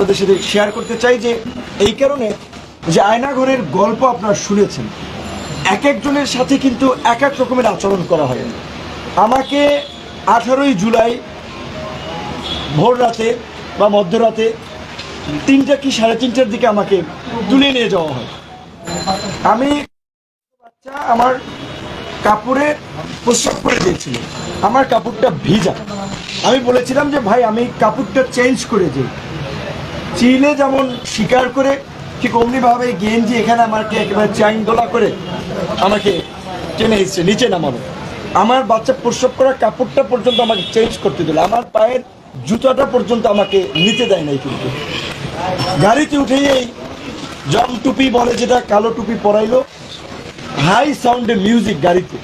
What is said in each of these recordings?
আপনাদের সাথে শেয়ার করতে চাই যে এই কারণে যে আয়নাঘরের গল্প আপনারা শুনেছেন, এক একজনের সাথে কিন্তু এক এক রকমের আচরণ করা হয়। আমাকে আঠারোই জুলাই ভোর রাতে বা মধ্যরাতে তিনটা কি সাড়ে তিনটার দিকে আমাকে তুলে নিয়ে যাওয়া হয়। আমি বাচ্চা আমার কাপড়ে প্রস্রাব করে দিয়েছিল আমার কাপড়টা ভিজা। আমি বলেছিলাম যে, ভাই, আমি কাপড়টা চেঞ্জ করে দিই। চিলে যেমন স্বীকার করে, ঠিক অমনিভাবে গেঞ্জি এখানে আমাকে একেবারে চাইন দোলা করে আমাকে টেনে এসছে, নিচে নামানো আমার বাচ্চা প্রসব করা কাপড়টা পর্যন্ত আমাকে চেঞ্জ করতে দিল। আমার পায়ের জুতাটা পর্যন্ত আমাকে নিতে দেয় নাই কিন্তু। গাড়িতে উঠেই এই জম টুপি বলে যেটা কালো টুপি পরাইলো। হাই সাউন্ডে মিউজিক গাড়িতে।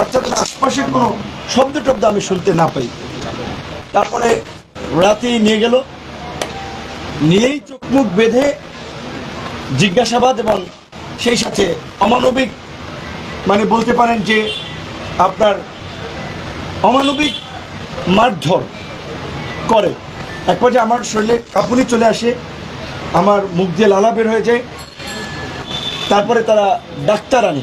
অর্থাৎ আশপাশের কোনো শব্দ টব্দ আমি শুনতে না পাই। তারপরে রাতেই নিয়ে গেল। নিয়েই চোখ মুখ বেঁধে জিজ্ঞাসাবাদ এবং সেই সাথে অমানবিক মানে বলতে পারেন যে আপনার অমানবিক মারধর করে। এক পর্যায়ে আমার শরীরে কাঁপুনি চলে আসে, আমার মুখ দিয়ে লালা বের হয়ে যায়। তারপরে তারা ডাক্তার আনে।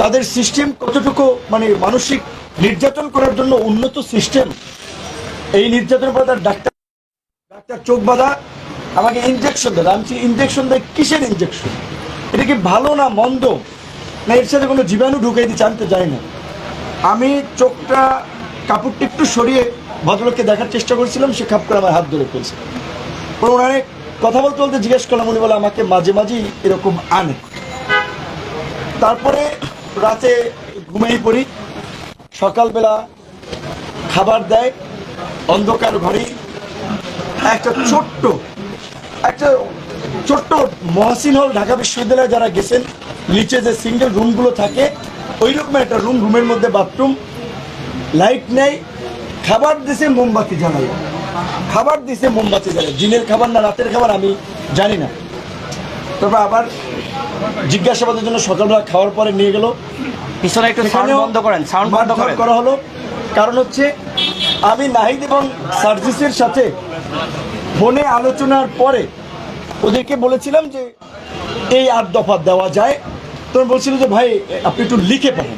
তাদের সিস্টেম কতটুকু মানে মানসিক নির্যাতন করার জন্য উন্নত সিস্টেম, এই নির্যাতন পরে তার ডাক্তার ডাক্তার চোখ বাঁধা আমাকে ইনজেকশন দেয় আমি ইনজেকশন দেয় কিসের ইনজেকশন এটা কি ভালো না মন্দ? না এর সাথে কোনো জীবাণু ঢুকাই দিচ্ছে আমি তো জানি না। আমি চোখটা, কাপড়টা একটু সরিয়ে ভদ্রলোককে দেখার চেষ্টা করেছিলাম, সে খাপ করে আমার হাত ধরে ফেলছে। ওনারে কথা বলতে বলতে জিজ্ঞেস করলাম, উনি বলে আমাকে মাঝে মাঝেই এরকম আনে। তারপরে রাতে ঘুমিয়ে পড়ি, সকালবেলা খাবার দেয়, অন্ধকার ঘরে, একটা ছোট্ট একটা ছোট্ট মহাসিন হল ঢাকা বিশ্ববিদ্যালয়ে যারা গেছেন নিচে যে সিঙ্গেল রুমগুলো থাকে ওই রকম একটা রুম রুমের মধ্যে বাথরুম লাইট নেই খাবার দিছে মোমবাতি জ্বালাই খাবার দিছে মোমবাতি জ্বালাই দিনের খাবার না রাতের খাবার আমি জানি না। তারপর আবার জিজ্ঞাসাবাদের জন্য সকালবেলা খাওয়ার পরে নিয়ে গেল। পিছনে একটু সাউন্ড সেখানেও বন্ধ করেন সাউন্ড বন্ধ করা হলো। কারণ হচ্ছে আমি নাহিদ এবং সার্জিসের সাথে ফোনে আলোচনার পরে ওদেরকে বলেছিলাম যে এই আট দফা দেওয়া যায়। তখন বলছিল যে, ভাই, আপনি একটু লিখে পাবেন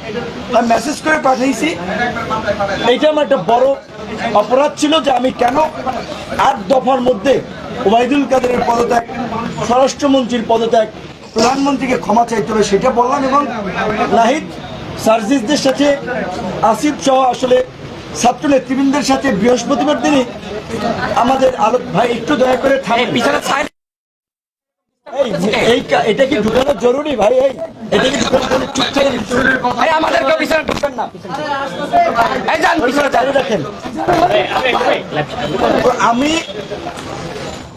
আমি মেসেজ করে পাঠিয়েছি। এইটা আমার একটা বড় অপরাধ ছিল যে আমি কেন আট দফার মধ্যে ওবায়দুল কাদেরের পদত্যাগ, স্বরাষ্ট্রমন্ত্রীর পদত্যাগ, প্রধানমন্ত্রীকে ক্ষমা চাইতে হবে সেটা বললাম এবং নাহিদ সার্জিসদের সাথে আসিফ সহ আসলে ছাত্র নেতৃবৃন্দের সাথে বৃহস্পতিবার দিনই আমাদের আলো ভাই একটু দয়া করে এটা কি ঢুকানো জরুরি ভাই? এই এটা কি আমাদেরকে পিছনে ঢুকবেন না। রাখেন। আমি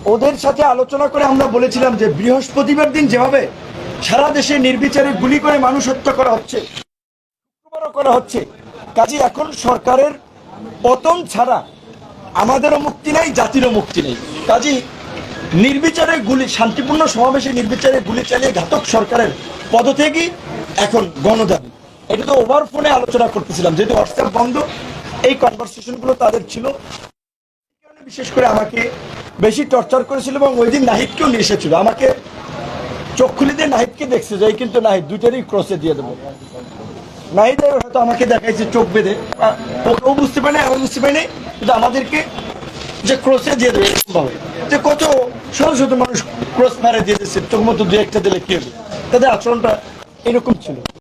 ওদের সাথে আলোচনা করে আমরা বলেছিলাম যে বৃহস্পতিবার দিন যেভাবে সারা দেশে নির্বিচারে গুলি করে মানুষ হত্যা করা হচ্ছে শুক্রবারও করা হচ্ছে কাজে এখন সরকারের পতন ছাড়া আমাদেরও মুক্তি নেই, জাতিরও মুক্তি নেই। কাজী, নির্বিচারে গুলি, শান্তিপূর্ণ সমাবেশে নির্বিচারে গুলি চালিয়ে ঘাতক সরকারের পদ পদত্যাগই এখন গণদাবি। এটা তো ওভার ফোনে আলোচনা করতেছিলাম, যেহেতু হোয়াটসঅ্যাপ বন্ধ, এই কনভারসেশনগুলো তাদের ছিল। বিশেষ করে আমাকে বেশি টর্চার করেছিল এবং ওই দিন নাহিদকেও নিয়ে এসেছিল। আমাকে দিয়ে নাহিদকে দেখছে যে কিন্তু নাহিদ, দুইটারই ক্রসে দিয়ে দেবো। নাহিদ হয়তো আমাকে দেখাইছে চোখ বেঁধে। আহ, ও- ও বুঝতে পারে আমি বুঝতে পারি না কিন্তু আমাদেরকে যে ক্রসে দিয়ে দেবে এরকম ভাবে। যে কত শত শত মানুষ ক্রস মারে দিয়ে দিচ্ছে চোখ মতো দু একটা দিলে কি হবে? তাদের আচরণটা এরকম ছিল।